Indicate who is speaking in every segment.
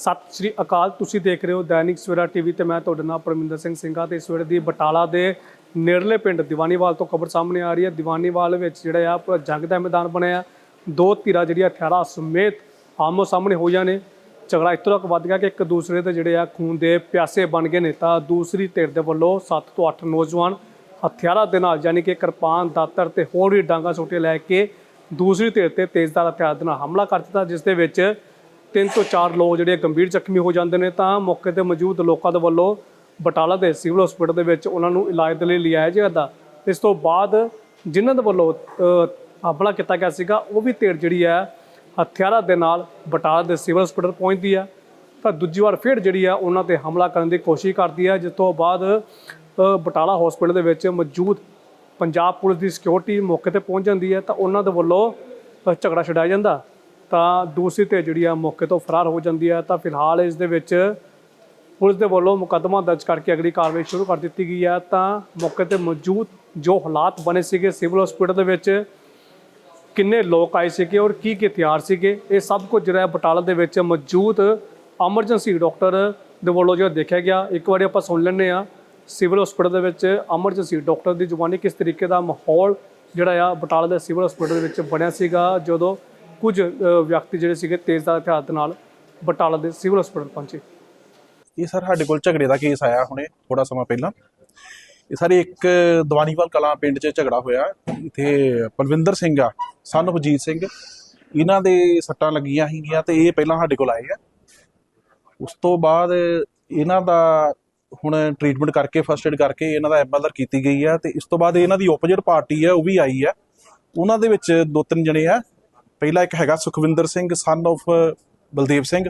Speaker 1: ਸਤਿ ਸ਼੍ਰੀ ਅਕਾਲ, ਤੁਸੀਂ ਦੇਖ ਰਹੇ ਹੋ ਦੈਨਿਕ ਸਵੇਰਾ ਟੀਵੀ ਤੇ ਮੈਂ ਤੁਹਾਡੇ ਨਾਲ ਪਰਮਿੰਦਰ ਸਿੰਘ ਸਿੰਘਾ ਤੇ ਇਸ ਦੀ ਬਟਾਲਾ ਦੇ ਨੇੜਲੇ ਪਿੰਡ ਦੀਵਾਨੀਵਾਲ ਤੋਂ ਖਬਰ ਸਾਹਮਣੇ ਆ ਰਹੀ ਹੈ। ਦੀਵਾਨੀਵਾਲ ਵਿੱਚ ਜਿਹੜਾ ਆ, ਪੂਰਾ ਜੰਗ ਦਾ ਮੈਦਾਨ ਬਣਿਆ ਦੋ ਧਿਰਾਂ ਜਿਹੜੀਆਂ ਹਥਿਆਰਾਂ ਸਮੇਤ ਆਮੋ ਸਾਹਮਣੇ ਹੋਈਆਂ ਨੇ। ਝਗੜਾ ਇੱਥੋਂ ਤੱਕ ਵੱਧ ਗਿਆ ਕਿ ਇੱਕ ਦੂਸਰੇ ਦੇ ਜਿਹੜੇ ਆ, ਖੂਨ ਦੇ ਪਿਆਸੇ ਬਣ ਗਏ ਨੇ ਤਾਂ ਦੂਸਰੀ ਧਿਰ ਦੇ ਵੱਲੋਂ 7 ਤੋਂ 8 ਨੌਜਵਾਨ ਹਥਿਆਰਾਂ ਦੇ ਨਾਲ ਯਾਨੀ ਕਿ ਕਿਰਪਾਨ, ਦਾਤਰ ਤੇ ਹੋਰ ਵੀ ਡਾਂਗਾ ਸੋਟੇ ਲੈ ਕੇ ਦੂਸਰੀ ਧਿਰ ਤੇ ਤੇਜ਼ਦਾਰ ਹਥਿਆਰ ਦੇ ਨਾਲ ਹਮਲਾ ਕਰ ਦਿੱਤਾ, ਜਿਸ ਦੇ ਵਿੱਚ ਤਿੰਨ ਤੋਂ ਚਾਰ ਲੋਕ ਜਿਹੜੇ ਗੰਭੀਰ ਜ਼ਖਮੀ ਹੋ ਜਾਂਦੇ ਨੇ, ਤਾਂ ਮੌਕੇ ਤੇ ਮੌਜੂਦ ਲੋਕਾਂ ਦੇ ਵੱਲੋਂ ਬਟਾਲਾ ਦੇ ਸਿਵਲ ਹਸਪੀਟਲ ਦੇ ਵਿੱਚ ਉਹਨਾਂ ਨੂੰ ਇਲਾਜ ਦੇ ਲਈ ਲਿਆਇਆ ਜਾਂਦਾ ਇਸ ਤੋਂ ਬਾਅਦ ਜਿਨ੍ਹਾਂ ਦੇ ਵੱਲੋਂ ਹਮਲਾ ਕੀਤਾ ਗਿਆ ਸੀਗਾ, ਉਹ ਵੀ ਧਿਰ ਜਿਹੜੀ ਹੈ ਹਥਿਆਰਾਂ ਦੇ ਨਾਲ ਬਟਾਲਾ ਦੇ ਸਿਵਲ ਹਸਪੀਟਲ ਪਹੁੰਚਦੀ ਹੈ ਤਾਂ ਦੂਜੀ ਵਾਰ ਫਿਰ ਜਿਹੜੀ ਆ ਉਹਨਾਂ ਤੇ ਹਮਲਾ ਕਰਨ ਦੀ ਕੋਸ਼ਿਸ਼ ਕਰਦੀ ਹੈ ਜਿਸ ਤੋਂ ਬਾਅਦ ਬਟਾਲਾ ਹਸਪੀਟਲ ਦੇ ਵਿੱਚ ਮੌਜੂਦ ਪੰਜਾਬ ਪੁਲਿਸ ਦੀ ਸਿਕਿਉਰਿਟੀ ਮੌਕੇ ਤੇ ਪਹੁੰਚ ਜਾਂਦੀ ਹੈ ਤਾਂ ਉਹਨਾਂ ਦੇ ਵੱਲੋਂ ਝਗੜਾ ਛਡਾਇਆ ਜਾਂਦਾ। ਤਾਂ ਦੂਸਰੀ ਤੇ ਜਿਹੜੀ ਆ ਮੌਕੇ ਤੋਂ ਫਰਾਰ ਹੋ ਜਾਂਦੀ ਹੈ ਤਾਂ ਫਿਲਹਾਲ ਇਸ ਦੇ ਵਿੱਚ ਪੁਲਿਸ ਦੇ ਵੱਲੋਂ ਮੁਕੱਦਮਾ ਦਰਜ ਕਰਕੇ ਅਗਲੀ ਕਾਰਵਾਈ ਸ਼ੁਰੂ ਕਰ ਦਿੱਤੀ ਗਈ ਹੈ ਤਾਂ ਮੌਕੇ ਤੇ ਮੌਜੂਦ ਜੋ ਹਾਲਾਤ ਬਣੇ ਸੀਗੇ ਸਿਵਲ ਹਸਪੀਟਲ ਦੇ ਵਿੱਚ, ਕਿੰਨੇ ਲੋਕ ਆਏ ਸੀਗੇ ਔਰ ਕੀ ਕੀ ਹਥਿਆਰ ਸੀਗੇ, ਇਹ ਸਭ ਕੁਝ ਜਿਹੜਾ ਬਟਾਲਾ ਦੇ ਵਿੱਚ ਮੌਜੂਦ ਐਮਰਜੈਂਸੀ ਡਾਕਟਰ ਦੇ ਵੱਲੋਂ ਜਿਹੜਾ ਦੇਖਿਆ ਗਿਆ। ਇੱਕ ਵਾਰੀ ਆਪਾਂ ਸੁਣ ਲੈਂਦੇ ਆ ਸਿਵਲ ਹਸਪੀਟਲ ਦੇ ਵਿੱਚ ਐਮਰਜੈਂਸੀ ਡਾਕਟਰ ਦੀ ਜ਼ੁਬਾਨੀ ਕਿਸ ਤਰੀਕੇ ਦਾ ਮਾਹੌਲ ਜਿਹੜਾ ਆ ਬਟਾਲਾ ਦੇ ਸਿਵਲ ਹਸਪੀਟਲ ਦੇ ਵਿੱਚ ਬਣਿਆ ਸੀਗਾ, ਜਦੋਂ ਕੁਝ ਵਿਅਕਤੀ ਜਿਹੜੇ ਸੀਗੇ ਤੇਜ਼ਧਾਰ ਹਥਿਆਰ ਦੇ ਨਾਲ ਬਟਾਲਾ ਦੇ ਸਿਵਲ ਹਸਪੀਟਲ ਪਹੁੰਚੇ।
Speaker 2: ਇਹ ਸਰ ਸਾਡੇ ਕੋਲ ਝਗੜੇ ਦਾ ਕੇਸ ਆਇਆ ਹੁਣੇ ਥੋੜਾ ਸਮਾਂ ਪਹਿਲਾਂ। ਇਹ ਸਾਰੇ ਇੱਕ ਦਵਾਨੀਵਾਲ ਕਲਾਂ ਪਿੰਡ 'ਚ ਝਗੜਾ ਹੋਇਆ। ਇੱਥੇ ਪਲਵਿੰਦਰ ਸਿੰਘ ਆ ਸਨ ਅਜੀਤ ਸਿੰਘ। ਇਹਨਾਂ ਦੇ ਸੱਟਾਂ ਲੱਗੀਆਂ ਸੀਗੀਆਂ ਤੇ ਇਹ ਪਹਿਲਾਂ ਸਾਡੇ ਕੋਲ ਆਏ ਆ। ਉਸ ਤੋਂ ਬਾਅਦ ਇਹਨਾਂ ਦਾ ਹੁਣ ਟ੍ਰੀਟਮੈਂਟ ਕਰਕੇ ਫਸਟ ਏਡ ਕਰਕੇ ਇਹਨਾਂ ਦਾ ਐਮਐਲਆਰ ਕੀਤੀ ਗਈ ਆ ਤੇ ਇਸ ਤੋਂ ਬਾਅਦ ਇਹਨਾਂ ਦੀ ਓਪੋਜਿਟ ਪਾਰਟੀ ਆ, ਉਹ ਵੀ ਆਈ ਆ। ਉਹਨਾਂ ਦੇ ਵਿੱਚ ਦੋ ਤਿੰਨ ਜਣੇ ਆ। ਪਹਿਲਾ ਇੱਕ ਹੈਗਾ ਸੁਖਵਿੰਦਰ ਸਿੰਘ ਸਨ of ਬਲਦੇਵ ਸਿੰਘ।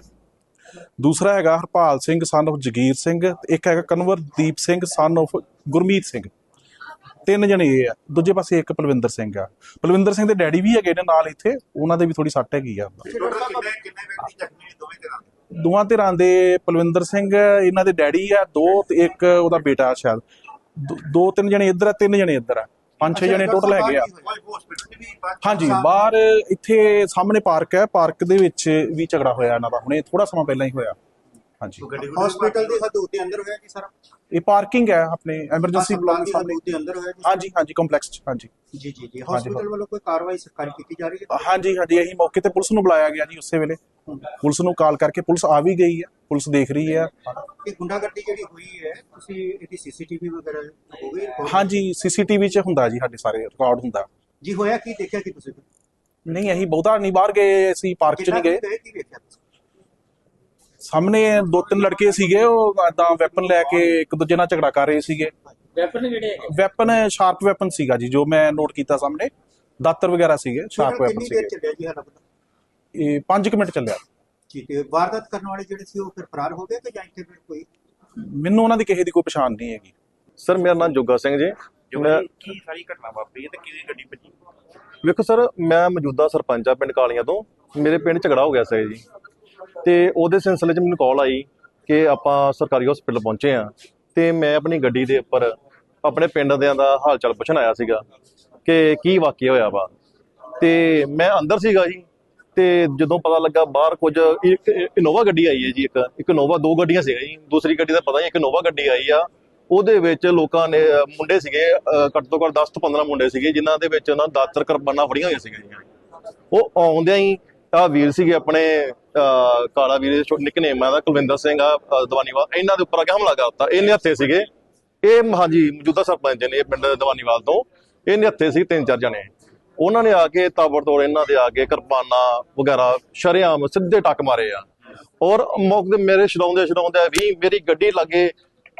Speaker 2: ਦੂਸਰਾ ਹੈਗਾ ਹਰਪਾਲ ਸਿੰਘ ਸਨ of ਜਗੀਰ ਸਿੰਘ। ਤੇ ਇੱਕ ਹੈਗਾ ਕਨਵਰਦੀਪ ਸਿੰਘ ਸਨ of ਗੁਰਮੀਤ ਸਿੰਘ। ਤਿੰਨ ਜਣੇ ਇਹ ਆ। ਦੂਜੇ ਪਾਸੇ ਇੱਕ ਪਲਵਿੰਦਰ ਸਿੰਘ ਆ। ਪਲਵਿੰਦਰ ਸਿੰਘ ਦੇ ਡੈਡੀ ਵੀ ਹੈਗੇ ਨੇ ਨਾਲ ਇੱਥੇ। ਉਹਨਾਂ ਦੇ ਵੀ ਥੋੜੀ ਸੱਟ ਹੈਗੀ ਆ।
Speaker 3: ਦੋਵਾਂ
Speaker 2: ਧਿਰਾਂ ਦੇ ਪਲਵਿੰਦਰ ਸਿੰਘ, ਇਹਨਾਂ ਦੇ ਡੈਡੀ ਆ, ਦੋ ਤੇ ਇੱਕ ਉਹਦਾ ਬੇਟਾ ਸ਼ਾਇਦ। ਦੋ- ਦੋ ਤਿੰਨ ਜਣੇ ਇੱਧਰ ਆ, ਤਿੰਨ ਜਣੇ ਇੱਧਰ ਆ। ਪੰਜ ਛੇ ਜਣੇ ਟੋਟਲ ਹੈਗੇ ਆ। ਹਾਂਜੀ ਬਾਹਰ ਇੱਥੇ ਸਾਹਮਣੇ ਪਾਰਕ ਹੈ ਪਾਰਕ ਦੇ ਵਿੱਚ ਵੀ ਝਗੜਾ ਹੋਇਆ ਇਹਨਾਂ ਦਾ ਹੁਣੇ ਥੋੜਾ ਸਮਾਂ ਪਹਿਲਾਂ ਹੀ ਹੋਇਆ। ਹਾਂਜੀ।
Speaker 3: ਹਸਪੀਟਲ ਦੀ ਹਦੂਦ ਦੇ ਅੰਦਰ ਹੋਇਆ ਕਿ ਸਾਰਾ?
Speaker 2: ਇਹ ਪਾਰਕਿੰਗ ਹੈ ਆਪਣੇ ਐਮਰਜੈਂਸੀ ਬਲਾਕ
Speaker 3: ਦੀ
Speaker 2: ਸਾਹਮਣੇ।
Speaker 3: ਦੇ ਅੰਦਰ ਹੋਇਆ
Speaker 2: ਹਾਂਜੀ ਹਾਂਜੀ ਕੰਪਲੈਕਸ ਚ ਹਾਂਜੀ।
Speaker 3: ਜੀ ਜੀ ਜੀ। ਹਸਪੀਟਲ ਵੱਲੋਂ ਕੋਈ ਕਾਰਵਾਈ ਸਰਕਾਰੀ ਕੀਤੀ ਜਾ ਰਹੀ ਹੈ?
Speaker 2: ਹਾਂਜੀ ਹਾਂਜੀ ਅਸੀਂ ਮੌਕੇ ਤੇ ਪੁਲਿਸ ਨੂੰ ਬੁਲਾਇਆ ਗਿਆ ਜੀ ਉਸੇ ਵੇਲੇ। ਪੁਲਿਸ ਨੂੰ ਕਾਲ ਕਰਕੇ ਪੁਲਿਸ ਆ ਵੀ ਗਈ ਹੈ। ਪੁਲਿਸ ਦੇਖ ਰਹੀ ਹੈ
Speaker 3: ਇਹ ਗੁੰਡਾਗਰਦੀ ਜਿਹੜੀ ਹੋਈ ਹੈ ਤੁਸੀਂ ਇਹਦੀ ਸੀਸੀਟੀਵੀ ਵਗੈਰਾ ਹੋ ਗਈ report?
Speaker 2: ਹਾਂਜੀ ਸੀਸੀਟੀਵੀ 'ਚ ਹੁੰਦਾ ਜੀ ਸਾਡੇ ਸਾਰੇ ਰਿਕਾਰਡ ਹੁੰਦਾ।
Speaker 3: ਜੀ ਹੋਇਆ ਕੀ? ਦੇਖਿਆ ਕੀ ਤੁਸੀਂ?
Speaker 2: ਨਹੀਂ ਅਸੀਂ ਬਹੁਤਾ ਨਹੀਂ ਬਾਹਰ ਗਏ ਅਸੀਂ ਪਾਰਕ 'ਚ ਨਹੀਂ ਗਏ।
Speaker 3: ਕਿੰਨਾ ਕੁ ਕੀ ਵੇਖਿਆ ਤੁਸੀਂ?
Speaker 2: ਸਾਹਮਣੇ ਦੋ ਤਿੰਨ ਲੜਕੇ ਸੀਗੇ ਉਹ ਏਦਾਂ ਵੈਪਨ ਲੈ ਕੇ ਇੱਕ ਦੂਜੇ ਨਾਲ ਝਗੜਾ ਕਰ ਰਹੇ ਸੀਗੇ।
Speaker 4: ਵੈਪਨ ਕਿਹੜੇ ਹੈਗੇ?
Speaker 2: ਵੈਪਨ ਸ਼ਾਰਪ ਵੈਪਨ ਸੀਗਾ ਜੀ ਜੋ ਮੈਂ ਨੋਟ ਕੀਤਾ ਸਾਹਮਣੇ। ਦਾਤਰ ਵਗੈਰਾ ਸੀਗੇ ਸ਼ਾਰਪ ਵੈਪਨ ਸੀਗੇ। ਇਹ 5 ਮਿੰਟ ਚੱਲਿਆ।
Speaker 3: ਜੀ ਤੇ ਵਾਰਦਾਤ ਕਰਨ ਵਾਲੇ ਜਿਹੜੇ ਸੀ ਉਹ ਫਿਰ ਫਰਾਰ ਹੋ ਗਏ ਕਿ ਜਾਂ ਇੱਥੇ ਫਿਰ ਕੋਈ?
Speaker 2: ਮੈਨੂੰ ਉਹਨਾਂ ਦੀ ਕਿਸੇ ਦੀ ਕੋਈ ਪਛਾਣ ਨਹੀਂ ਹੈਗੀ।
Speaker 5: ਸਰ ਮੇਰਾ ਨਾਮ ਜੋਗਾ ਸਿੰਘ ਜੀ। ਮੈਂ
Speaker 3: ਕੀ ਸਾਰੀ ਘਟਨਾ ਵਾਪਰੀ ਹੈ ਤੇ ਕਿਹਦੀ ਗੱਡੀ ਭੱਜੀ?
Speaker 5: ਵੇਖੋ ਸਰ ਮੈਂ ਮੌਜੂਦਾ ਸਰਪੰਚ ਆ ਪਿੰਡ ਕਾਲੀਆਂ ਤੋਂ। ਮੇਰੇ ਪਿੰਡ ਝਗੜਾ ਹੋ ਗਿਆ ਸੀ ਜੀ। ਤੇ ਉਹਦੇ ਸਿਲਸਿਲੇ 'ਚ ਮੈਨੂੰ ਕਾਲ ਆਈ ਕਿ ਆਪਾਂ ਸਰਕਾਰੀ ਹਸਪੀਟਲ ਪਹੁੰਚੇ ਆ ਤੇ ਮੈਂ ਆਪਣੀ ਗੱਡੀ ਦੇ ਉੱਪਰ ਆਪਣੇ ਪਿੰਡ ਦਿਆਂ ਦਾ ਹਾਲ ਚਾਲ ਪੁੱਛਣ ਆਇਆ ਸੀਗਾ ਕਿ ਕੀ ਵਾਕਿਆ ਹੋਇਆ ਵਾ। ਤੇ ਮੈਂ ਅੰਦਰ ਸੀਗਾ ਜੀ। ਤੇ ਜਦੋਂ ਪਤਾ ਲੱਗਾ ਬਾਹਰ ਕੁਝ ਇੱਕ ਇਨੋਵਾ ਗੱਡੀ ਆਈ ਹੈ ਜੀ ਇੱਕ ਇੱਕ ਇਨੋਵਾ ਦੋ ਗੱਡੀਆਂ ਸੀਗੀਆਂ ਜੀ ਦੂਸਰੀ ਗੱਡੀ ਦਾ ਪਤਾ ਨਹੀਂ ਇੱਕ ਇਨੋਵਾ ਗੱਡੀ ਆਈ ਆ ਉਹਦੇ ਵਿੱਚ ਲੋਕਾਂ ਨੇ ਮੁੰਡੇ ਸੀਗੇ ਅਹ, ਘੱਟ ਤੋਂ ਘੱਟ 10 ਤੋਂ 15 ਮੁੰਡੇ ਸੀਗੇ ਜਿਨ੍ਹਾਂ ਦੇ ਵਿੱਚ ਉਹਨਾਂ ਦਾਤਰ ਕਰਬਾਨਾ ਫੜੀਆਂ ਹੋਈਆਂ ਸੀਗੀਆਂ ਉਹ ਆਉਂਦਿਆਂ ਹੀ ਆ ਵੀਰ ਸੀਗੇ ਆਪਣੇ ਅਹ, ਕਾਲਾ ਵੀਰ ਨਿਕਨੇਮ ਆ ਦਾ ਕੁਲਵਿੰਦਰ ਸਿੰਘ ਆ ਦਵਾਨੀਵਾਲ ਇਹਨਾਂ ਦੇ ਉੱਪਰ ਆ ਕੇ ਹਮਲਾ ਕਰਤਾ ਇਹ ਨਿਹੱਥੇ ਸੀਗੇ ਇਹ ਹਾਂਜੀ ਮੌਜੂਦਾ ਸਰਪੰਚ ਨੇ ਪਿੰਡ ਦਵਾਨੀਵਾਲ ਤੋਂ ਇਹ ਨਿਹੱਥੇ ਸੀ ਤਿੰਨ ਚਾਰ ਜਣੇ। ਉਹਨਾਂ ਨੇ ਆ ਕੇ ਤਾਬੜਤੋੜ ਇਹਨਾਂ ਦੇ ਆ ਕੇ ਕਿਰਪਾਨਾਂ ਵਗੈਰਾ ਸ਼ਰੇਆਮ ਸਿੱਧੇ ਟੱਕ ਮਾਰੇ ਆ। ਔਰ ਮੌਕੇ ਤੇ ਮੇਰੇ ਛਡਾਉਂਦੇ ਛਡਾਉਂਦੇ ਵੀ ਮੇਰੀ ਗੱਡੀ ਲੱਗੇ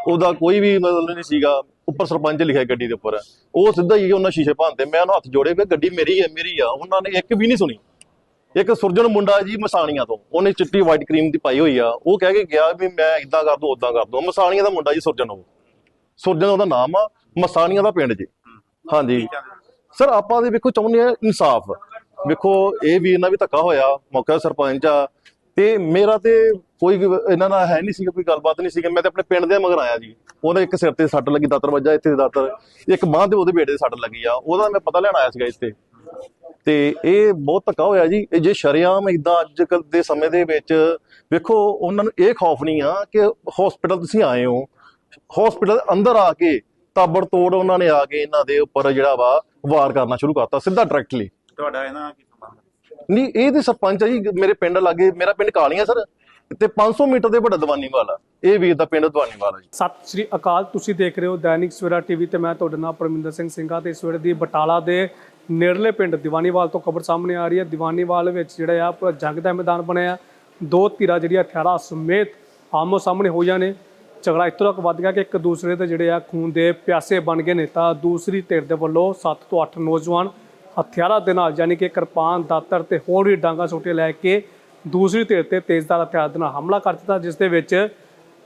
Speaker 5: ਉਹਦਾ ਕੋਈ ਵੀ ਮਤਲਬ ਨਹੀਂ ਸੀਗਾ ਉੱਪਰ ਸਰਪੰਚ ਲਿਖਿਆ ਗੱਡੀ ਦੇ ਉੱਪਰ। ਉਹ ਸਿੱਧਾ ਹੀ ਉਹਨਾਂ ਸ਼ੀਸ਼ੇ ਭੰਨਤੇ ਮੈਂ ਉਹਨਾਂ ਹੱਥ ਜੋੜੇ ਵੀ ਗੱਡੀ ਮੇਰੀ ਹੈ ਮੇਰੀ ਆ। ਉਹਨਾਂ ਨੇ ਇੱਕ ਵੀ ਨਹੀਂ ਸੁਣੀ। ਇੱਕ ਸੁਰਜਨ ਮੁੰਡਾ ਜੀ ਮਸਾਣੀਆਂ ਤੋਂ ਉਹਨੇ ਚਿੱਟੀ ਵਾਈਟ ਕਰੀਮ ਦੀ ਪਾਈ ਹੋਈ ਆ। ਉਹ ਕਹਿ ਕੇ ਗਿਆ ਵੀ ਮੈਂ ਇਦਾਂ ਕਰ ਦੂੰ ਉਦਾਂ ਕਰ ਦੂੰ। ਮਸਾਣੀਆਂ ਦਾ ਮੁੰਡਾ ਜੀ ਸੁਰਜਨ ਉਹ। ਸੁਰਜਨ ਉਹਦਾ ਨਾਮ ਆ ਮਸਾਣੀਆਂ ਦਾ ਪਿੰਡ ਜੀ। ਹਾਂਜੀ। ਸਰ, ਆਪਾਂ ਦੇ ਵੇਖੋ, ਚਾਹੁੰਦੇ ਆ ਇਨਸਾਫ। ਵੇਖੋ, ਇਹ ਵੀਰ ਨਾਲ ਵੀ ਧੱਕਾ ਹੋਇਆ, ਮੌਕਾ ਸਰਪੰਚ ਆ। ਤੇ ਮੇਰਾ ਤੇ ਕੋਈ ਇਹਨਾਂ ਨਾਲ ਹੈ ਨਹੀਂ ਸੀਗਾ, ਕੋਈ ਗੱਲਬਾਤ ਨਹੀਂ ਸੀਗੀ। ਮੈਂ ਤੇ ਆਪਣੇ ਪਿੰਡ ਦੇ ਮਗਰ ਆਇਆ ਜੀ। ਉਹਦਾ ਇੱਕ ਸਿਰ ਤੇ ਸੱਟ ਲੱਗੀ, ਦਾਤਰ ਵੱਜਾ ਇੱਥੇ ਦਾਤਰ। ਇੱਕ ਬਾਂਹ ਤੇ ਉਹਦੇ ਬੇਟੇ ਦੇ ਸੱਟ ਲੱਗੀ ਆ। ਉਹਦਾ ਮੈਂ ਪਤਾ ਲੈਣ ਆਇਆ ਸੀਗਾ ਇੱਥੇ। ਤੇ ਇਹ ਬਹੁਤ ਧੱਕਾ ਹੋਇਆ ਜੀ। ਇਹ ਜੇ ਸ਼ਰੇਆਮ ਇਦਾਂ ਅੱਜ ਕੱਲ ਦੇ ਸਮੇਂ ਦੇ ਵਿੱਚ, ਵੇਖੋ, ਉਹਨਾਂ ਨੂੰ ਇਹ ਖੌਫ ਨਹੀਂ ਆ ਕਿ ਹਸਪੀਟਲ ਤੁਸੀਂ ਆਏ ਹੋ। ਹਸਪੀਟਲ ਅੰਦਰ ਆ ਕੇ ਤਾਬੜ ਤੋੜ ਉਹਨਾਂ ਨੇ ਆ ਕੇ ਇਹਨਾਂ ਦੇ ਉੱਪਰ ਜਿਹੜਾ ਵਾ ਵਾਰ ਕਰਨਾ ਸ਼ੁਰੂ ਕਰਤਾ ਸਿੱਧਾ ਡਾਇਰੈਕਟਲੀ
Speaker 3: ਤੁਹਾਡਾ ਇਹਨਾਂ ਕੀ ਸੰਬੰਧ
Speaker 5: ਨਹੀਂ ਇਹ ਤੇ ਸਰਪੰਚ ਆ ਜੀ ਮੇਰੇ ਪਿੰਡ ਲਾਗੇ ਮੇਰਾ ਪਿੰਡ ਕਾਲੀਆਂ ਸਰ ਤੇ 500 ਮੀਟਰ ਦੇ ਵੱਡਾ ਦਵਾਨੀਵਾਲ ਇਹ ਵੀਰ ਦਾ ਪਿੰਡ ਦਵਾਨੀਵਾਲ ਜੀ।
Speaker 1: ਸਤਿ ਸ਼੍ਰੀ ਅਕਾਲ ਤੁਸੀਂ ਦੇਖ ਰਹੇ ਹੋ ਦੈਨਿਕ ਸਵੇਰਾ ਟੀਵੀ ਤੇ ਮੈਂ ਤੁਹਾਡੇ ਨਾਲ ਪਰਮਿੰਦਰ ਸਿੰਘ ਸਿੰਘਾ ਤੇ ਇਸ ਵੇਲੇ ਦੀ ਬਟਾਲਾ ਦੇ ਨੇੜਲੇ ਪਿੰਡ ਦੀਵਾਨੀਵਾਲ ਤੋਂ ਖਬਰ ਸਾਹਮਣੇ ਆ ਰਹੀ ਹੈ। ਦੀਵਾਨੀਵਾਲ ਵਿੱਚ ਜਿਹੜਾ ਆ ਪੂਰਾ ਜੰਗ ਦਾ ਮੈਦਾਨ ਬਣਿਆ। ਦੋ ਧਿਰਾਂ ਜਿਹੜੀਆਂ ਹਥਿਆਰਾਂ ਸਮੇਤ ਆਮੋ ਸਾਹਮਣੇ ਹੋਈਆਂ ਨੇ। ਝਗੜਾ ਇਤਨਾ ਤੱਕ ਵੱਧ ਗਿਆ ਕਿ ਇੱਕ ਦੂਸਰੇ ਦੇ ਜਿਹੜੇ ਆ ਖੂਨ ਦੇ ਪਿਆਸੇ ਬਣ ਗਏ ਨੇ, ਤਾਂ ਦੂਸਰੀ ਧਿਰ ਦੇ ਵੱਲੋਂ 7 ਤੋਂ 8 ਨੌਜਵਾਨ ਹਥਿਆਰਾਂ ਦੇ ਨਾਲ, ਯਾਨੀ ਕਿ ਕਿਰਪਾਨ, ਦਾਤਰ ਤੇ ਹੋਰ ਵੀ ਡਾਂਗਾ ਸੋਟੇ ਲੈ ਕੇ ਦੂਸਰੀ ਧਿਰ ਤੇ ਤੇਜ਼ਦਾਰ ਹਥਿਆਰ ਦੇ ਨਾਲ ਹਮਲਾ ਕਰ ਦਿੱਤਾ, ਜਿਸ ਦੇ ਵਿੱਚ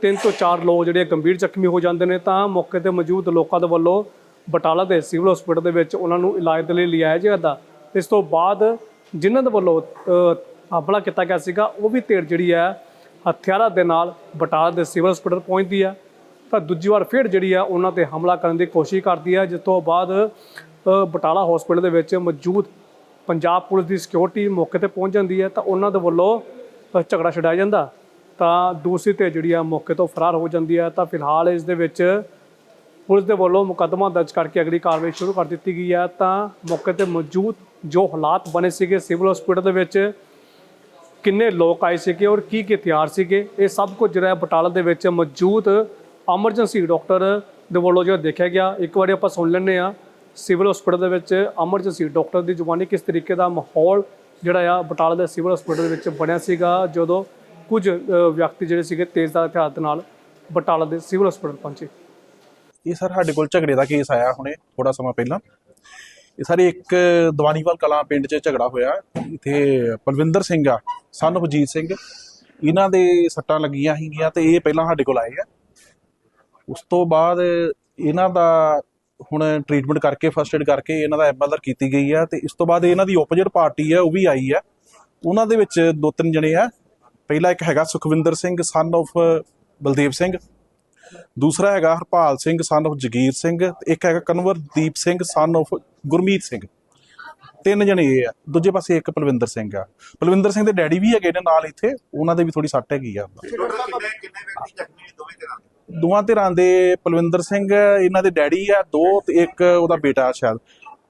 Speaker 1: ਤਿੰਨ ਤੋਂ ਚਾਰ ਲੋਕ ਜਿਹੜੇ ਗੰਭੀਰ ਜ਼ਖਮੀ ਹੋ ਜਾਂਦੇ ਨੇ। ਤਾਂ ਮੌਕੇ ਤੇ ਮੌਜੂਦ ਲੋਕਾਂ ਦੇ ਵੱਲੋਂ ਬਟਾਲਾ ਦੇ ਸਿਵਲ ਹਸਪੀਟਲ ਦੇ ਵਿੱਚ ਉਹਨਾਂ ਨੂੰ ਇਲਾਜ ਦੇ ਲਈ ਲਿਆਇਆ ਜਾਂਦਾ ਇਸ ਤੋਂ ਬਾਅਦ ਜਿਨ੍ਹਾਂ ਦੇ ਵੱਲੋਂ ਹਮਲਾ ਕੀਤਾ ਗਿਆ ਸੀਗਾ, ਉਹ ਵੀ ਧਿਰ ਜਿਹੜੀ ਹੈ ਹਥਿਆਰਾਂ ਦੇ ਨਾਲ ਬਟਾਲਾ ਦੇ ਸਿਵਲ ਹਸਪੀਟਲ ਪਹੁੰਚਦੀ ਆ। ਤਾਂ ਦੂਜੀ ਵਾਰ ਫਿਰ ਜਿਹੜੀ ਆ ਉਹਨਾਂ ਤੇ ਹਮਲਾ ਕਰਨ ਦੀ ਕੋਸ਼ਿਸ਼ ਕਰਦੀ ਹੈ ਜਿਸ ਤੋਂ ਬਾਅਦ ਬਟਾਲਾ ਹਸਪੀਟਲ ਦੇ ਵਿੱਚ ਮੌਜੂਦ ਪੰਜਾਬ ਪੁਲਿਸ ਦੀ ਸਿਕਿਉਰਿਟੀ ਮੌਕੇ ਤੇ ਪਹੁੰਚ ਜਾਂਦੀ ਹੈ ਤਾਂ ਉਹਨਾਂ ਦੇ ਵੱਲੋਂ ਝਗੜਾ ਛਡਾਇਆ ਜਾਂਦਾ। ਤਾਂ ਦੂਸਰੀ ਤੇ ਜਿਹੜੀ ਆ ਮੌਕੇ ਤੋਂ ਫਰਾਰ ਹੋ ਜਾਂਦੀ ਹੈ ਤਾਂ ਫਿਲਹਾਲ ਇਸ ਦੇ ਵਿੱਚ ਪੁਲਿਸ ਦੇ ਵੱਲੋਂ ਮੁਕੱਦਮਾ ਦਰਜ ਕਰਕੇ ਅਗਲੀ ਕਾਰਵਾਈ ਸ਼ੁਰੂ ਕਰ ਦਿੱਤੀ ਗਈ ਹੈ ਤਾਂ ਮੌਕੇ ਤੇ ਮੌਜੂਦ ਜੋ ਹਾਲਾਤ ਬਣੇ ਸੀਗੇ ਸਿਵਲ ਹਸਪੀਟਲ ਦੇ ਵਿੱਚ ਕਿੰਨੇ ਲੋਕ ਆਏ ਸੀਗੇ ਔਰ ਕੀ ਕੀ ਤਿਆਰ ਸੀਗੇ? ਇਹ ਸਭ ਕੁਝ ਜਿਹੜਾ ਬਟਾਲਾ ਦੇ ਵਿੱਚ ਮੌਜੂਦ ਐਮਰਜੈਂਸੀ ਡਾਕਟਰ ਦੇ ਵੱਲੋਂ ਜਿਹੜਾ ਦੇਖਿਆ ਗਿਆ। ਇੱਕ ਵਾਰੀ ਆਪਾਂ ਸੁਣ ਲੈਂਦੇ ਆ ਸਿਵਲ ਹਸਪੀਟਲ ਦੇ ਵਿੱਚ ਐਮਰਜੈਂਸੀ ਡਾਕਟਰ ਦੀ ਜ਼ੁਬਾਨੀ ਕਿਸ ਤਰੀਕੇ ਦਾ ਮਾਹੌਲ ਜਿਹੜਾ ਆ ਬਟਾਲਾ ਦੇ ਸਿਵਲ ਹਸਪੀਟਲ ਦੇ ਵਿੱਚ ਬਣਿਆ ਸੀਗਾ, ਜਦੋਂ ਕੁਝ ਵਿਅਕਤੀ ਜਿਹੜੇ ਸੀਗੇ ਤੇਜ਼ਧਾਰ ਹਥਿਆਰ ਦੇ ਨਾਲ ਬਟਾਲਾ ਦੇ ਸਿਵਲ ਹਸਪੀਟਲ ਪਹੁੰਚੇ।
Speaker 2: ਇਹ ਸਰ, ਸਾਡੇ ਕੋਲ ਝਗੜੇ ਦਾ ਕੇਸ ਆਇਆ ਹੁਣੇ ਥੋੜਾ ਸਮਾਂ ਪਹਿਲਾਂ। ਇਹ ਸਾਰੇ ਇੱਕ ਦਵਾਨੀਵਾਲ ਕਲਾਂ ਪਿੰਡ 'ਚ ਝਗੜਾ ਹੋਇਆ। ਇੱਥੇ ਪਲਵਿੰਦਰ ਸਿੰਘ ਆ, ਸਨ of ਸਿੰਘ। ਇਹਨਾਂ ਦੇ ਸੱਟਾਂ ਲੱਗੀਆਂ ਸੀਗੀਆਂ ਤੇ ਇਹ ਪਹਿਲਾਂ ਸਾਡੇ ਕੋਲ ਆਏ ਆ। ਉਸ ਤੋਂ ਬਾਅਦ ਇਹਨਾਂ ਦਾ ਹੁਣ ਟ੍ਰੀਟਮੈਂਟ ਕਰਕੇ ਫਸਟ ਏਡ ਕਰਕੇ ਇਹਨਾਂ ਦਾ ਐਮਐਲਆਰ ਕੀਤੀ ਗਈ ਆ ਤੇ ਇਸ ਤੋਂ ਬਾਅਦ ਇਹਨਾਂ ਦੀ ਓਪੋਜਿਟ ਪਾਰਟੀ ਆ, ਉਹ ਵੀ ਆਈ ਆ। ਉਹਨਾਂ ਦੇ ਵਿੱਚ ਦੋ ਤਿੰਨ ਜਣੇ ਆ। ਪਹਿਲਾ ਇੱਕ ਹੈਗਾ ਸੁਖਵਿੰਦਰ ਸਿੰਘ ਸਨ of ਬਲਦੇਵ ਸਿੰਘ। ਦੂਸਰਾ ਹੈਗਾ ਹਰਪਾਲ ਸਿੰਘ ਸਨ of ਜਗੀਰ ਸਿੰਘ, ਇੱਕ ਹੈਗਾ ਕਨਵਰਦੀਪ ਸਿੰਘ ਸਨ of ਗੁਰਮੀਤ ਸਿੰਘ। ਤਿੰਨ ਜਣੇ ਇਹ ਆ, ਦੂਜੇ ਪਾਸੇ ਇੱਕ ਪਲਵਿੰਦਰ ਸਿੰਘ ਆ। ਪਲਵਿੰਦਰ ਸਿੰਘ ਦੇ ਡੈਡੀ ਵੀ ਹੈਗੇ ਨੇ ਨਾਲ ਇੱਥੇ, ਉਹਨਾਂ ਦੇ ਵੀ ਥੋੜੀ ਸੱਟ ਹੈਗੀ ਆ।
Speaker 3: ਦੋਵਾਂ
Speaker 2: ਧਿਰਾਂ ਦੇ ਪਲਵਿੰਦਰ ਸਿੰਘ, ਇਹਨਾਂ ਦੇ ਡੈਡੀ ਆ, ਦੋ ਤੇ ਇੱਕ ਉਹਦਾ ਬੇਟਾ ਸ਼ਾਇਦ।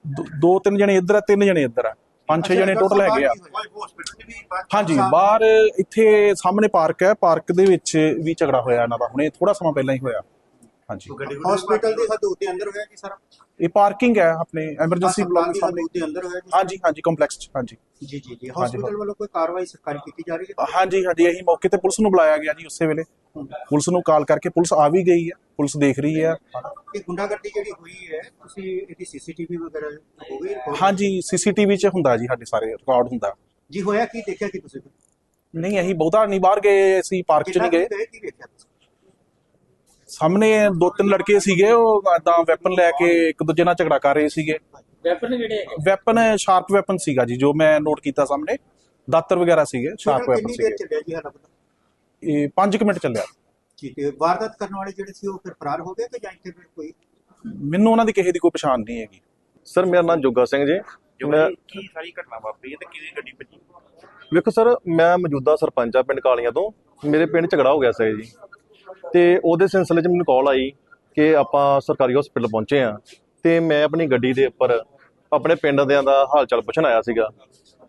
Speaker 2: ਦੋ- ਦੋ ਤਿੰਨ ਜਣੇ ਇੱਧਰ ਆ, ਤਿੰਨ ਜਣੇ ਇੱਧਰ ਆ। ਪੰਜ ਛੇ ਜਣੇ ਟੋਟਲ ਹੈਗੇ ਆ। ਹਾਂਜੀ ਬਾਹਰ ਇੱਥੇ ਸਾਹਮਣੇ ਪਾਰਕ ਹੈ ਪਾਰਕ ਦੇ ਵਿੱਚ ਵੀ ਝਗੜਾ ਹੋਇਆ ਇਹਨਾਂ ਦਾ ਹੁਣੇ ਥੋੜਾ ਸਮਾਂ ਪਹਿਲਾਂ ਹੀ ਹੋਇਆ। ਹਾਂਜੀ।
Speaker 3: ਹਸਪੀਟਲ ਦੀ ਹਦੂਦ ਦੇ ਅੰਦਰ ਹੋਇਆ ਜੀ ਸਾਰਾ?
Speaker 2: ਇਹ ਪਾਰਕਿੰਗ ਹੈ ਆਪਣੇ ਐਮਰਜੈਂਸੀ ਬਲਾਕ
Speaker 3: ਦੀ
Speaker 2: ਸਾਹਮਣੇ।
Speaker 3: ਹਦੂਦ ਦੇ ਅੰਦਰ ਹੋਇਆ ਜੀ
Speaker 2: ਹਾਂਜੀ ਹਾਂਜੀ ਕੰਪਲੈਕਸ ਚ ਹਾਂਜੀ।
Speaker 3: ਜੀ ਜੀ ਜੀ। ਹਸਪੀਟਲ ਵੱਲੋਂ ਕੋਈ ਕਾਰਵਾਈ ਸਰਕਾਰੀ ਕੀਤੀ ਜਾ ਰਹੀ ਹੈ?
Speaker 2: ਹਾਂਜੀ ਹਾਂਜੀ ਇਹੀ ਮੌਕੇ ਤੇ ਪੁਲਿਸ ਨੂੰ ਬੁਲਾਇਆ ਗਿਆ ਜੀ ਉਸੇ ਵੇਲੇ। ਪੁਲਿਸ ਨੂੰ ਕਾਲ ਕਰਕੇ ਪੁਲਿਸ ਆ ਵੀ ਗਈ ਹੈ ਪੁਲਿਸ ਦੇਖ ਰਹੀ ਹੈ।
Speaker 3: ਇਹ ਗੁੰਡਾਗਰਦੀ ਜਿਹੜੀ ਹੋਈ ਹੈ ਤੁਸੀਂ ਇਹਦੀ ਸੀਸੀਟੀਵੀ ਵਗੈਰਾ ਹੋ ਗਈ?
Speaker 2: ਹਾਂਜੀ ਸੀਸੀਟੀਵੀ 'ਚ ਹੁੰਦਾ ਜੀ ਸਾਡੇ ਸਾਰੇ ਰਿਕਾਰਡ ਹੁੰਦਾ।
Speaker 3: ਜੀ ਹੋਇਆ ਕੀ? ਦੇਖਿਆ ਕੀ ਤੁਸੀਂ?
Speaker 2: ਨਹੀਂ ਅਸੀਂ ਬਹੁਤਾ ਨਹੀਂ ਬਾਹਰ ਗਏ ਅਸੀਂ ਪਾਰਕ 'ਚ ਨਹੀਂ ਗਏ।
Speaker 3: ਕੀ
Speaker 2: ਸਾਹਮਣੇ ਦੋ ਤਿੰਨ ਲੜਕੇ ਸੀਗੇ ਉਹ ਏਦਾਂ ਵੈਪਨ ਲੈ ਕੇ ਇੱਕ ਦੂਜੇ ਨਾਲ ਝਗੜਾ ਕਰ ਰਹੇ ਸੀਗੇ।
Speaker 3: ਵੈਪਨ ਜਿਹੜੇ
Speaker 2: ਵੈਪਨ ਸ਼ਾਰਪ ਵੈਪਨ ਸੀਗਾ ਜੀ ਜੋ ਮੈਂ ਨੋਟ ਕੀਤਾ ਸਾਹਮਣੇ। ਦਾਤਰ ਵਗੈਰਾ ਸੀਗੇ ਸ਼ਾਰਪ ਵੈਪਨ
Speaker 3: ਕਿੰਨੀ ਦੇਰ
Speaker 2: ਸੀਗੇ।
Speaker 3: ਚੱਲਿਆ ਜੀ ਹਾਲਾ ਪਤਾ
Speaker 2: ਇਹ 5 ਮਿੰਟ ਚੱਲਿਆ।
Speaker 3: ਜੀ ਤੇ ਵਾਰਦਾਤ ਕਰਨ ਵਾਲੇ ਜਿਹੜੇ ਸੀ ਉਹ ਫਿਰ ਫਰਾਰ ਹੋ ਗਏ ਕਿ ਜਾਂ ਇੱਥੇ ਫਿਰ ਕੋਈ?
Speaker 2: ਮੈਨੂੰ ਉਹਨਾਂ ਦੀ ਕਿਸੇ ਦੀ ਕੋਈ ਪਛਾਣ ਨਹੀਂ ਹੈਗੀ।
Speaker 5: ਸਰ ਮੇਰਾ ਨਾਮ ਜੋਗਾ ਸਿੰਘ ਜੀ। ਮੈਂ
Speaker 4: ਕੀ ਸਾਰੀ ਘਟਨਾ ਵਾਪਰੀ ਹੈ ਤੇ ਕਿਵੇਂ ਗੱਡੀ ਭੱਜੀ
Speaker 5: ਵੇਖੋ ਸਰ ਮੈਂ ਮੌਜੂਦਾ ਸਰਪੰਚ ਆ ਪਿੰਡ ਕਾਲੀਆਂ ਤੋਂ। ਮੇਰੇ ਪਿੰਡ ਝਗੜਾ ਹੋ ਗਿਆ ਸੀ ਜੀ। ਤੇ ਉਹਦੇ ਸਿਲਸਿਲੇ 'ਚ ਮੈਨੂੰ ਕਾਲ ਆਈ ਕਿ ਆਪਾਂ ਸਰਕਾਰੀ ਹਸਪੀਟਲ ਪਹੁੰਚੇ ਆ ਤੇ ਮੈਂ ਆਪਣੀ ਗੱਡੀ ਦੇ ਉੱਪਰ ਆਪਣੇ ਪਿੰਡ ਦਿਆਂ ਦਾ ਹਾਲ ਚਾਲ ਪੁੱਛਣ ਆਇਆ ਸੀਗਾ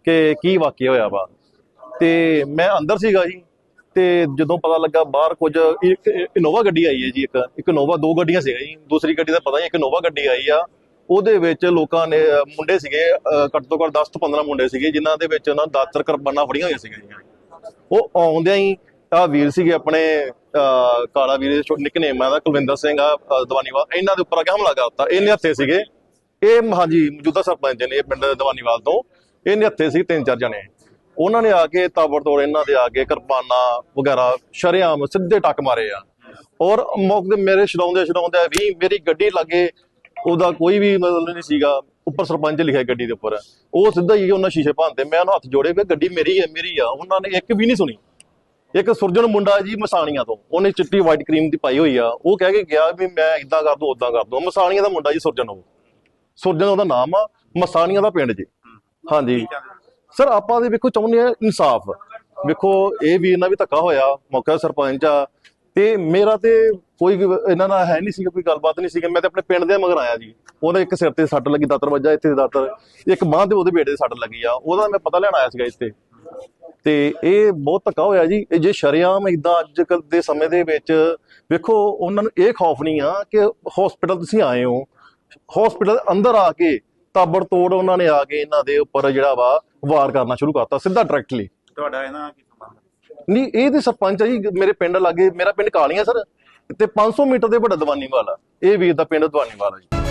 Speaker 5: ਕਿ ਕੀ ਵਾਕਿਆ ਹੋਇਆ ਵਾ। ਤੇ ਮੈਂ ਅੰਦਰ ਸੀਗਾ ਜੀ ਤੇ ਜਦੋਂ ਪਤਾ ਲੱਗਾ ਬਾਹਰ ਕੁਝ ਇੱਕ ਇਨੋਵਾ ਗੱਡੀ ਆਈ ਹੈ ਜੀ ਇੱਕ ਇੱਕ ਇਨੋਵਾ ਦੋ ਗੱਡੀਆਂ ਸੀਗਾ ਜੀ, ਦੂਸਰੀ ਗੱਡੀ ਦਾ ਪਤਾ ਨਹੀਂ ਇੱਕ ਇਨੋਵਾ ਗੱਡੀ ਆਈ ਆ, ਉਹਦੇ ਵਿੱਚ ਲੋਕਾਂ ਨੇ ਮੁੰਡੇ ਸੀਗੇ ਘੱਟ ਤੋਂ ਘੱਟ 10 ਤੋਂ 15 ਮੁੰਡੇ ਸੀਗੇ, ਜਿਨ੍ਹਾਂ ਦੇ ਵਿੱਚ ਉਹਨਾਂ ਦਾਤਰ ਕਿਰਪਾਨਾਂ ਫੜੀਆਂ ਹੋਈਆਂ ਸੀਗੀਆਂ ਉਹ ਆਉਂਦਿਆਂ ਹੀ ਆ ਵੀਰ ਸੀਗੇ ਆਪਣੇ ਅਹ, ਕਾਲਾ ਵੀਰ ਦੇ ਨਿਕਨੇਮ ਆ ਦਾ ਕੁਲਵਿੰਦਰ ਸਿੰਘ ਆ ਦਵਾਨੀਵਾਲ। ਇਹਨਾਂ ਦੇ ਉੱਪਰ ਆ ਕੇ ਹਮਲਾ ਕਰਤਾ। ਇਹਨੇ ਹੱਥੇ ਸੀਗੇ। ਇਹ ਹਾਂਜੀ ਮੌਜੂਦਾ ਸਰਪੰਚ ਨੇ ਇਹ ਪਿੰਡ ਦਵਾਨੀਵਾਲ ਤੋਂ। ਇਹ ਨਿਹੱਥੇ ਸੀ ਤਿੰਨ ਚਾਰ ਜਣੇ। ਉਹਨਾਂ ਨੇ ਆ ਕੇ ਤਾਬੜਤੋੜ ਇਹਨਾਂ ਦੇ ਆ ਕੇ ਕਿਰਪਾਨਾ ਵਗੈਰਾ ਸ਼ਰੇਆਮ ਸਿੱਧੇ ਟੱਕ ਮਾਰੇ ਆ। ਔਰ ਮੌਕੇ ਮੇਰੇ ਛਡਾਉਂਦੇ ਛਡਾਉਂਦੇ ਵੀ ਮੇਰੀ ਗੱਡੀ ਲੱਗੇ ਉਹਦਾ ਕੋਈ ਵੀ ਮਤਲਬ ਨਹੀਂ ਸੀਗਾ ਉੱਪਰ ਸਰਪੰਚ ਲਿਖਿਆ ਗੱਡੀ ਦੇ ਉੱਪਰ। ਉਹ ਸਿੱਧਾ ਹੀ ਉਹਨਾਂ ਸ਼ੀਸ਼ੇ ਭਾਂਦੇ ਮੈਂ ਉਹਨਾਂ ਹੱਥ ਜੋੜੇ ਵੀ ਗੱਡੀ ਮੇਰੀ ਹੈ ਮੇਰੀ ਆ। ਉਹਨਾਂ ਨੇ ਇੱਕ ਵੀ ਨਹੀਂ ਸੁਣੀ। ਇੱਕ ਸੁਰਜਣ ਮੁੰਡਾ ਜੀ ਮਸਾਣੀਆਂ ਤੋਂ, ਉਹਨੇ ਚਿੱਟੀ ਵਾਈਟ ਕਰੀਮ ਦੀ ਪਾਈ ਹੋਈ ਆ, ਉਹ ਕਹਿ ਕੇ ਗਿਆ ਵੀ ਮੈਂ ਇਦਾਂ ਕਰ ਦੂੰ ਉਦਾਂ ਕਰ ਦੂੰ। ਮਸਾਣੀਆਂ ਦਾ ਮੁੰਡਾ ਜੀ ਸੁਰਜਣ ਉਹ। ਸੁਰਜਣ ਉਹਦਾ ਨਾਮ ਆ, ਮਸਾਣੀਆਂ ਦਾ ਪਿੰਡ ਜੀ। ਹਾਂਜੀ। ਸਰ, ਆਪਾਂ ਦੇ ਵੇਖੋ, ਚਾਹੁੰਦੇ ਆ ਇਨਸਾਫ। ਵੇਖੋ, ਇਹ ਵੀਰ ਨਾਲ ਵੀ ਧੱਕਾ ਹੋਇਆ, ਮੌਕਾ ਸਰਪੰਚ ਆ। ਤੇ ਮੇਰਾ ਤੇ ਕੋਈ ਇਹਨਾਂ ਨਾਲ ਹੈ ਨਹੀਂ ਸੀਗਾ, ਕੋਈ ਗੱਲਬਾਤ ਨਹੀਂ ਸੀਗਾ। ਮੈਂ ਤੇ ਆਪਣੇ ਪਿੰਡ ਦੇ ਮਗਰ ਆਇਆ ਜੀ। ਉਹਦਾ ਇੱਕ ਸਿਰ ਤੇ ਸੱਟ ਲੱਗੀ, ਦਾਤਰ ਵੱਜਾ ਇੱਥੇ ਦਾਤਰ। ਇੱਕ ਬਾਂਹ ਤੇ ਉਹਦੇ ਬੇਟੇ ਦੇ ਸੱਟ ਲੱਗੀ ਆ। ਉਹਦਾ ਮੈਂ ਪਤਾ ਲੈਣ ਆਇਆ ਸੀਗਾ ਇੱਥੇ। ਤੇ ਇਹ ਬਹੁਤ ਧੱਕਾ ਹੋਇਆ ਜੀ। ਇਹ ਜੇ ਸ਼ਰਿਆਮ ਇਦਾਂ ਅੱਜ ਕੱਲ ਦੇ ਸਮੇਂ ਦੇ ਵਿੱਚ ਵੇਖੋ ਉਹਨਾਂ ਨੂੰ ਇਹ ਖੌਫ ਨਹੀਂ ਆ ਕਿ ਹਸਪੀਟਲ ਤੁਸੀਂ ਆਏ ਹੋ। ਹਸਪੀਟਲ ਅੰਦਰ ਆ ਕੇ ਤਾਬੜ ਤੋੜ ਉਹਨਾਂ ਨੇ ਆ ਕੇ ਇਹਨਾਂ ਦੇ ਉੱਪਰ ਜਿਹੜਾ ਵਾ ਵਾਰ ਕਰਨਾ ਸ਼ੁਰੂ ਕਰਤਾ ਸਿੱਧਾ ਡਾਇਰੈਕਟਲੀ
Speaker 4: ਤੁਹਾਡਾ ਇਹਨਾਂ ਕੀ ਸੰਬੰਧ?
Speaker 5: ਨਹੀਂ ਇਹ ਤੇ ਸਰਪੰਚ ਆ ਜੀ ਮੇਰੇ ਪਿੰਡ ਲਾਗੇ ਮੇਰਾ ਪਿੰਡ ਕਾਲੀਆਂ ਸਰ ਤੇ 500 ਮੀਟਰ ਦੇ ਵੱਡਾ ਦਵਾਨੀਵਾਲ ਆ। ਇਹ ਵੀਰ ਦਾ ਪਿੰਡ ਦਵਾਨੀਵਾਲ ਆ ਜੀ।